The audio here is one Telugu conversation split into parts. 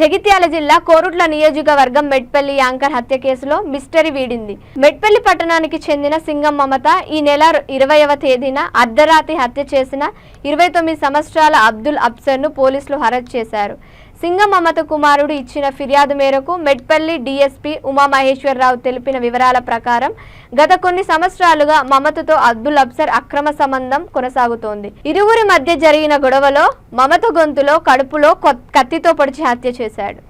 జగిత్యాల జిల్లా కోరుట్ల నియోజకవర్గం మెట్పల్లి యాంకర్ హత్య కేసులో మిస్టరీ వీడింది. మెట్పల్లి పట్టణానికి చెందిన సింగం మమత ఈ నెల ఇరవైవ తేదీన అర్ధరాత్రి హత్య చేసిన ఇరవై తొమ్మిది సంవత్సరాల అబ్దుల్ అబ్సర్ను పోలీసులు అరెస్ట్ చేశారు. సింగమమత కుమారుడు ఇచ్చిన ఫిర్యాదు మేరకు మెట్పల్లి డీఎస్పీ ఉమామహేశ్వరరావు తెలిపిన వివరాల ప్రకారం గత కొన్ని సంవత్సరాలుగా మమతతో అబ్దుల్ అబ్సర్ అక్రమ సంబంధం కొనసాగుతోంది. ఇరువురి మధ్య జరిగిన గొడవలో మమత గొంతులో కడుపులో కత్తితో పొడిచి హత్య చేశాడు.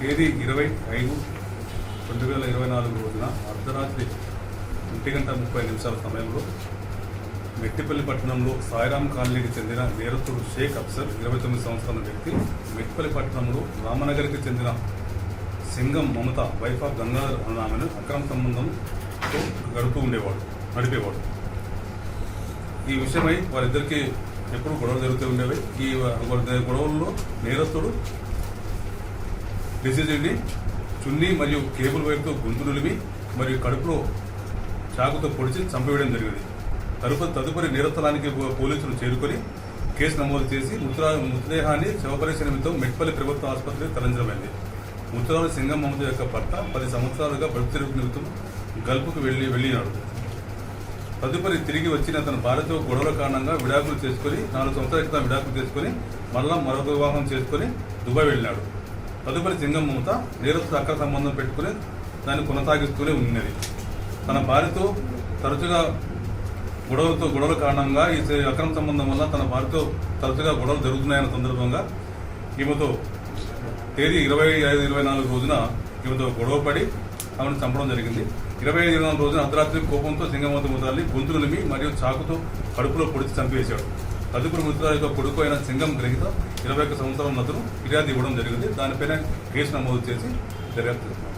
తేదీ ఇరవై ఐదు రెండు వేల ఇరవై నాలుగు రోజున అర్ధరాత్రి ఒంటి గంట ముప్పై నిమిషాల సమయంలో మెట్టిపల్లి పట్టణంలో సాయిరామ్ కాలనీకి చెందిన నేరస్తుడు షేక్ అఫ్సర్ ఇరవై తొమ్మిది సంవత్సరాల వ్యక్తి మెట్టిపల్లి పట్టణంలో రామనగర్కి చెందిన సింగం మమత వైఫ్ ఆఫ్ గంగాధర్ అన్న ఆమెను అక్రమ సంబంధంతో గడుపుతూ ఉండేవాడు నడిపేవాడు. ఈ విషయమై వారిద్దరికీ ఎప్పుడు గొడవలు జరుగుతూ ఉండేవి. ఈ గొడవల్లో నేరస్తుడు డిసిజన్ని చున్నీ మరియు కేబుల్ వైర్తో గొంతు నులిమి మరియు కడుపులో చాకుతో పొడిచి చంపవేయడం జరిగింది. తరుపతి తదుపరి నిరత్తలానికి పోలీసులు చేరుకొని కేసు నమోదు చేసి ముత్రా మృతదేహాన్ని శవపరీక్ష నిమిత్తం మెట్పల్లి ప్రభుత్వ ఆసుపత్రికి తరలించడమైంది. మృతురాలు సింగం మమత యొక్క భర్త పది సంవత్సరాలుగా బతుకు నిమిత్తం గల్పుకు వెళ్ళి వెళ్ళినాడు. తదుపరి తిరిగి వచ్చిన తన భార్యతో గొడవల కారణంగా విడాకులు చేసుకొని నాలుగు సంవత్సరాల క్రితం విడాకులు చేసుకొని మళ్ళా మరొక వివాహం చేసుకొని దుబాయ్ వెళ్ళినాడు. తదుపరి సింగం మమత నేరస్తు అక్ర సంబంధం పెట్టుకుని దాన్ని కొనసాగిస్తూనే ఉన్నది. తన భార్యతో తరచుగా గొడవలతో గొడవల కారణంగా ఈ అక్రమ సంబంధం వల్ల తన భార్యతో తరచుగా గొడవలు జరుగుతున్నాయన్న సందర్భంగా ఈమెతో తేదీ ఇరవై ఐదు ఇరవై నాలుగు రోజున ఈమెతో గొడవపడి ఆమెను చంపడం జరిగింది. ఇరవై ఐదు ఇరవై నాలుగు రోజున అర్ధరాత్రి కోపంతో సింగమత ముద్రాల్ని గొంతులు నిమి మరియు చాకుతో కడుపులో పొడిచి చంపేశాడు మృతుల యొక్క కొడుకు అయిన సింగం గ్రహిత ఇరవై ఒక్క సంవత్సరం అతను ఫిర్యాదు ఇవ్వడం జరిగింది. దానిపైన కేసు నమోదు చేసి దర్యాప్తు చేస్తున్నాం